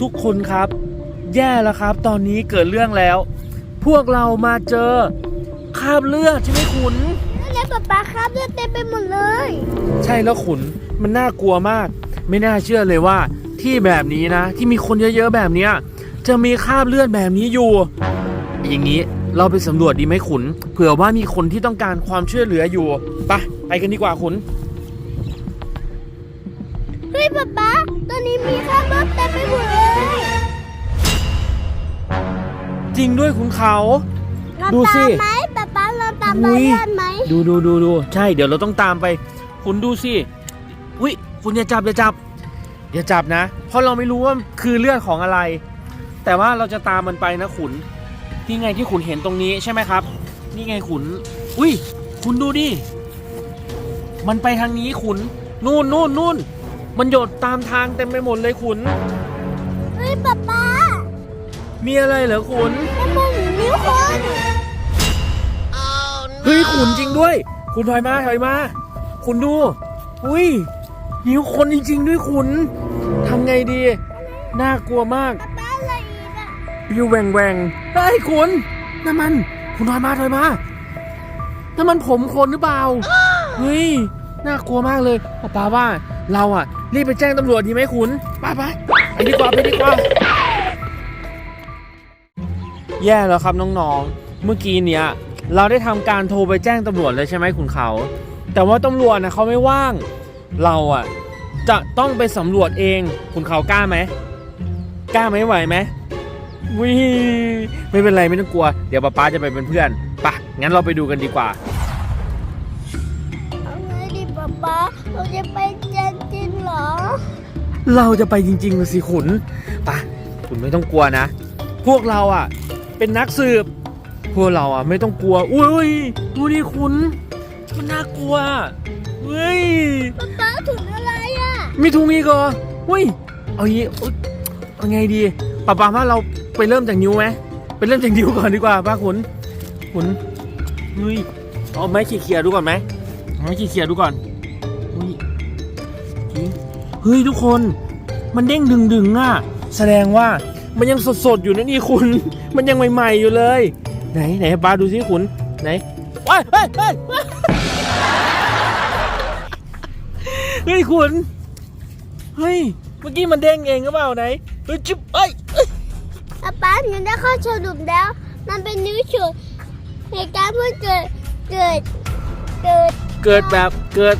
ทุกคนครับ แย่แล้วครับ ตอนนี้เกิดเรื่องแล้ว พวกเรามาเจอคราบเลือดใช่ไหมขุนแล้วป๊าป๊าครับเลือดเต็มไปหมดเลย ใช่แล้วขุนมันน่ากลัวมาก ไม่น่าเชื่อเลยว่าที่แบบนี้นะ ที่มีคนเยอะๆแบบเนี้ยจะมีคราบเลือดแบบนี้อยู่ อย่างนี้เราไปสำรวจดีไหมขุน เผื่อว่ามีคนที่ต้องการความช่วยเหลืออยู่ ไป ไปกันดีกว่าขุน เฮ้ยป๊าป๊าตอนนี้มีคราบเลือดเต็มไปหมดเลยจริงด้วยขุนเขา เราดูสิ ตามไหมป๊าป๊าเราตามรอุ๊อยยเลือดไหมดูดูดูดูใช่เดี๋ยวเราต้องตามไป คุณดูสิอุ้ยคุณอย่าจับอย่าจับอย่าจับนะ เพราะเราไม่รู้ว่าคือเลือดของอะไร แต่ว่าเราจะตามมันไปนะขุนนี่ไงที่ขุนเห็นตรงนี้ใช่ไหมครับ นี่ไงขุน อุ้ยคุณดูดิมันไปทางนี้ขุนนู่นนู่นนู่น มันหยดตามทางเต็มไปหมดเลยขุน เฮ้ยป๊าป๊ามีอะไรเหรอขุน น้ำมันนิ้วคนเฮ้ยขุนจริงด้วยคุณถอยมาถอยมาคุณดู อุ้ยนิ้วคนจริง ๆ ด้วยขุนทำไงดี น่ากลัวมาก ป๊าป๊าอะไรอีกอะอยู่แหว่งแหว่งเฮ้ยขุนน้ำมัน คุณถอยมาถอยมา น้ำมันผมคนหรือเปล่า เฮ้ย น่ากลัวมากเลยป้าป้าว่า เราอะรีบไปแจ้งตำรวจดีไหมขุนไปไปไปดีกว่าไปดีกว่า แย่แล้วครับน้องๆ เมื่อกี้เนี้ยเราได้ทำการโทรไปแจ้งตำรวจเลยใช่ไหมคุณเขา แต่ว่าตำรวจนะเขาไม่ว่าง เราอะจะต้องไปสำรวจเองคุณเขากล้าไหมกล้าไหมไหวไหมวิไม่เป็นไรไม่ต้องกลัว เดี๋ยวป๊าป๊าจะไปเป็นเพื่อนปะงั้นเราไปดูกันดีกว่า เอาไงดีป๊าป๊าเราจะไป เหรอเราจะไปจริงๆนะสิขุนไปะคุณไม่ต้องกลัวนะ พวกเราอะ เป็นนักสืบ พวกเราอะ ไม่ต้องกลัว อุ้ยดูดิขุนมันน่ากลัวเฮ้ยป๊าป๊าถุงอะไรอะมีถุงอีกเหรอเฮ้ยเอางี้อุ๊ยเอาไงดีป้าป้าว่าเราไปเริ่มจากนิ้วไหมไปเริ่มจากนิ้วก่อนดีกว่าป้าขุนขุนเฮ้ยเอาไม้เขี่ยๆดูก่อนไหมเอาไม้เขี่ยๆดูก่อนเฮ้ย เฮ้ยทุกคนมันเด้งดึงๆอะแสดงว่ามันยังสดๆอยู่นะนี่คุณ มันยังใหม่ๆอยู่เลย ไหนไหนป้าดูสิคุณไหนว้ายเฮ้ยเฮ้ยเฮ้ยเฮ้ยคุณเฮ้ยเมื่อกี้มันเด้งเองหรือเปล่าไหนเฮ้ยจิ๊บเอ้ยเอ้ยป๊าป๊าหนูได้เข้าสรุปแล้ว มันเป็นนิ้วฉุดเหตุการณ์เพิ่งเกิดเกิดเกิดเกิดแบบเกิด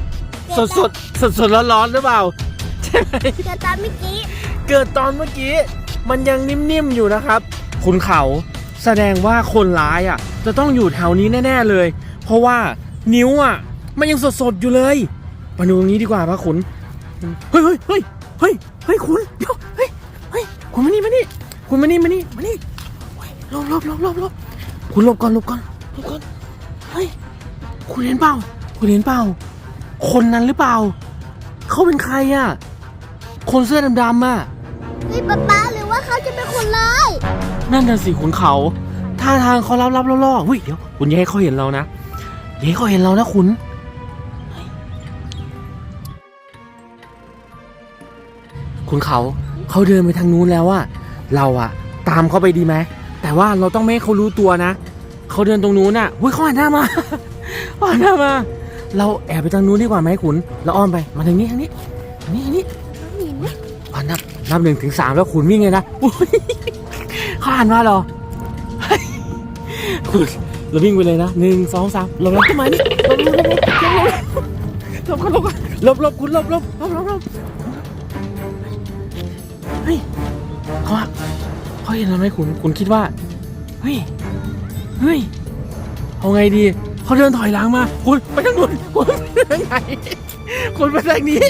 สดสดสดสดๆร้อนๆหรือเปล่าใช่ไหม เกิดตอนเมื่อกี้ เกิดตอนเมื่อกี้ มันยังนิ่มๆอยู่นะครับ คุณเขาแสดงว่าคนร้ายอะ จะต้องอยู่แถวนี้แน่ ๆเลย เพราะว่านิ้วอะ มันยังสดๆอยู่เลยมาดูตรงนี้ดีกว่าพระคุณเฮ้ยเฮ้ยเฮ้ยเฮ้ยเฮ้ยคุณเดี๋ยวเฮ้ยเฮ้ยคุณมานี่มานี่คุณมานี่มานี่มานี่เฮ้ยหลบหลบหลบหลบหลบคุณหลบก่อนหลบก่อนหลบก่อนเฮ้ยคุณเห็นเปล่า คุณเห็นเปล่า คนนั้นหรือเปล่า เขาเป็นใครอะ คนเสื้อดำๆอะเฮ้ยป๊าป๊าหรือว่าเขาจะเป็นคนร้ายนั่นน่ะสิขุนเขาท่าทางเขารับรับๆล่อๆเฮ้ยเดี๋ยวคุณอย่าให้เขาเห็นเรานะอย่าให้เขาเห็นเรานะคุณเฮ้ยคุณเขาเขาเดินไปทางนู้นแล้วอะเราอะตามเขาไปดีไหมแต่ว่าเราต้องไม่ให้เขารู้ตัวนะเขาเดินตรงนู้นอะเฮ้ยเขาหันหน้ามาเขาหันหน้ามา เราแอบไปทางนู้นดีกว่าไหมขุนเราอ้อมไปมาทางนี้ทางนี้ทางนี้ทางนี้เห็นไหมอะ นับหนึ่งถึงสามแล้วคุณวิ่งเลยนะเขาอ่านว่าหรอคุณเราวิ่งไปเลยนะหนึ่งสองสามหลบหลบต้นไม้นี่หลบหลบหลบหลบหลบหลบขุนหลบหลบหลบหลบหลบเฮ้ยเขาเขาเห็นเราไหมขุนขุนคิดว่าเฮ้ยเฮ้ยเอาไงดีเขาเดินถอยหลังมาคุณไปทางนู้นคุณไปทางไหนคุณไปทางนี้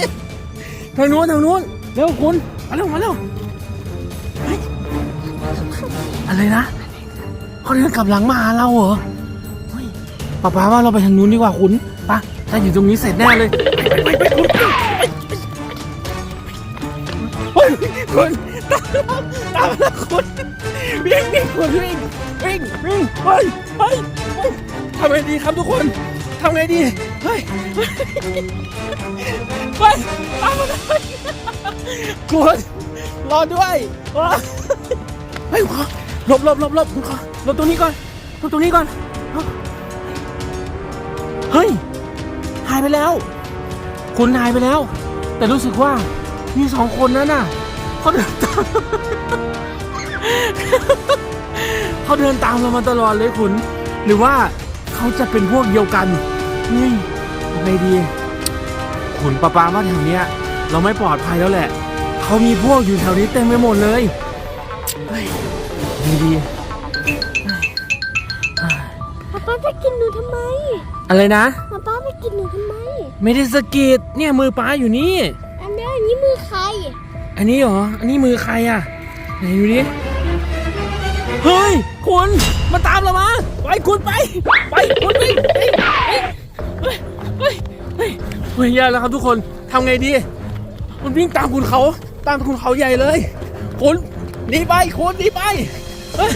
ทางนู้นทางนู้นเร็วคุณ มาเร็วมาเร็วเฮ้ยอะไรนะเขาเดินกลับหลังมาหาเราเหรอป้าป้าว่าเราไปทางนู้นดีกว่าคุณไปะถ้าอยู่ตรงนี้เสร็จแน่เลยไปไปไปคุณเฮ้ยคุณตามตามแล้วคุณวิ่งวิ่งคุณวิ่งวิ่งวิ่งเฮ้ยเฮ้ยเฮ้ยทำไงดีครับทุกคนทำไงดีเฮ้ย เฮ้ยเฮ้ยตามมาเลยคุณรอด้วยว้าเฮ้ยคุณขอหลบหลบหลบหลบคุณขอหลบตรงนี้ก่อนหลบตรงนี้ก่อนเฮ้ยหายไปแล้ว คุณหายไปแล้ว แต่รู้สึกว่ามีสองคนนั้นน่ะเขาเดินตามเขาเดินตามเรามาตลอดเลยคุณ หรือว่าเขาจะเป็นพวกเดียวกันนี่ยังไงดี คุณป้าป้าว่าแถวเนี้ย เราไม่ปลอดภัยแล้วแหละ เขามีพวกอยู่แถวนี้เต็มไปหมดเลยเฮ้ยดีดีป๊าป๊าจะกินหนูทำไม อะไรนะป๊าป๊าไปกินหนูทำไม ไม่ได้สะกิดเนี่ยมือป้าอยู่นี่ อันนี้อันนี้มือใคร อันนี้เหรอ อันนี้มือใครอะ ไหนดูดิ เฮ้ย คุณ มาตามเรามา ไปคุณไป ไปคุณไปไปไป ไปไปเฮ้ยแย่แล้วครับทุกคนทำไงดี มันวิ่งตามคุณเขาตามคุณเขาใหญ่เลยคุณหนีไปคุณหนีไปเฮ้ย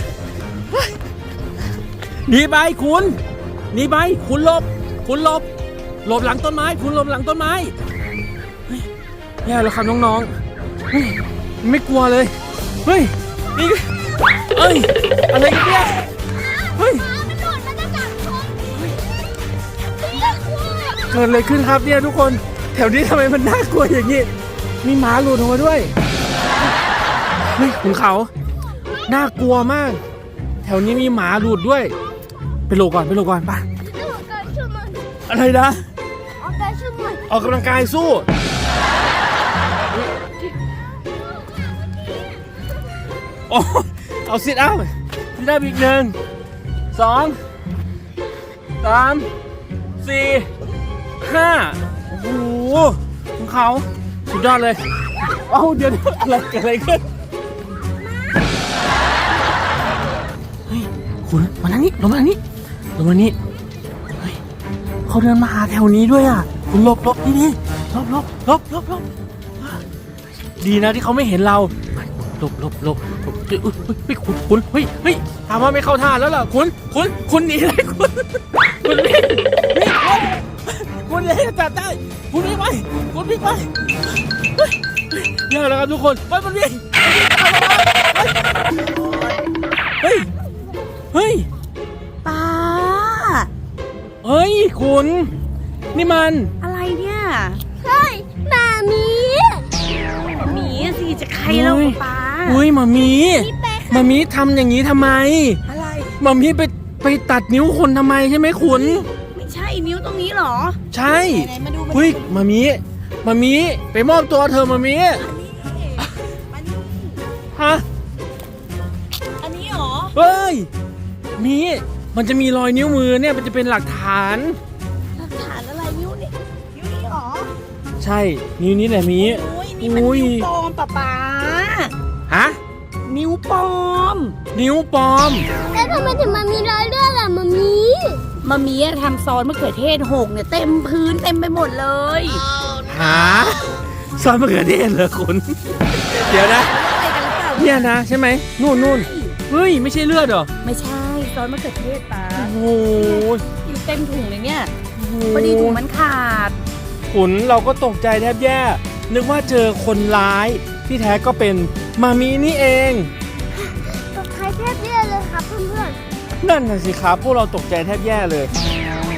หนีไปคุณหนีไปคุณหลบ คุณหลบ หลบหลังต้นไม้ คุณหลบหลังต้นไม้แย่แล้วครับน้องๆไม่กลัวเลย เฮ้ยนี่เอ้ยอะไรกันเนี่ยเฮ้ย เกิดอะไรขึ้นครับเนี่ยทุกคน แถวนี้ทำไมมันน่ากลัวอย่างนี้ มีหมาหลุดออกมาด้วยเฮ้ยขุนเขา น่ากลัวมาก แถวนี้มีหมาหลุดด้วย ไปโลก่อนไปโลก่อนไปออกการช่วยมันอะไรนะออกการช่วยมันออกกำลังกายสู้ โอ้เอาซิดเอาซิดเอาอีกหนึ่งสองสามสี่ ห้าโอ้โหของเขาสุดยอดเลย เอ้าเดี๋ยวอะไรเกิดอะไรขึ้นเฮ้ยคุณมาทางนี้ลงมาทางนี้ลงมานี่เฮ้ยเขาเดินมาหาแถวนี้ด้วยอะ คุณหลบหลบนี่นี่หลบหลบหลบหลบหลบดีนะที่เขาไม่เห็นเราหลบหลบหลบหลบเฮ้ยเฮ้ยคุณคุณเฮ้ยเฮ้ยถามว่าไม่เข้าท่าแล้วเหรอคุณคุณคุณหนีเลยคุณคุณวิ่งวิ่งคุณ คุณอย่าให้จับได้คุณวิ่งไปคุณวิ่งไปเฮ้ยเฮ้ยเดี๋ยแล้วครับทุกคนไปมันวิ่งเฮ้ยเฮ้ยป้าเฮ้ยคุณนี่มันอะไรเนี่ยเฮ้ยหมามีหมีสิจะใครเฮ้ยป้าอุ้ยหมามีหมามีทำอย่างนี้ทำไม อะไรหมามีไปไปตัดนิ้วคนทำไมใช่ไหมคุณ ตรงนี้เหรอใช่ไหนๆมาดูมาดูเฮ้ยหมามีหมามีไปมอบตัวเธอะหมามีอันนี้ฮะอันนี้เหรอเฮ้ยมีมันจะมีรอยนิ้วมือเนี่ยมันจะเป็นหลักฐาน หลักฐานอะไรนิ้วนี่นิ้วนี้เหรอใช่นิ้วนี้แหละมีโอ้ยนี่มันอุ้ยนิ้วปลอมป้าป้าฮะนิ้วปลอม นิ้วปลอม แล้วทำไมถึงมามีรอยเลือดล่ะมามี มามีอะทำซอสมะเขือเทศหกเนี่ยเต็มพื้นเต็มไปหมดเลย หาซอสมะเขือเทศเหรอคุณ เดี๋ยวนะอะไรกันหรือเปล่าเนี่ยนะใช่ไหมนู่นนู่นเฮ้ย ไม่ใช่เลือดเหรอ ไม่ใช่ซอสมะเขือเทศป้าโอ้โหอยู่เต็มถุงเลยเนี่ยโอ้โหพอดีถุงมันขาด ขุนเราก็ตกใจแทบแย่ นึกว่าเจอคนร้ายที่แท้ก็เป็นมามีนี่เอง ตกใจแทบแย่เลยครับเพื่อน นั่นน่ะสิครับ พวกเราตกใจแทบแย่เลย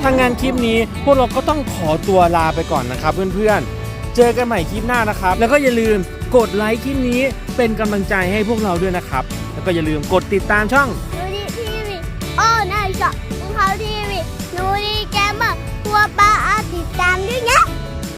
ทางงานคลิปนี้พวกเราก็ต้องขอตัวลาไปก่อนนะครับเพื่อนๆ เจอกันใหม่คลิปหน้านะครับ แล้วก็อย่าลืมกดไลค์คลิปนี้เป็นกำลังใจให้พวกเราด้วยนะครับ แล้วก็อย่าลืมกดติดตามช่องนูดีทีวีโอ้นายช็อตของเขาทีวีนูดีแกมเมอร์ทัวร์ปลาอาติดตามด้วยนะ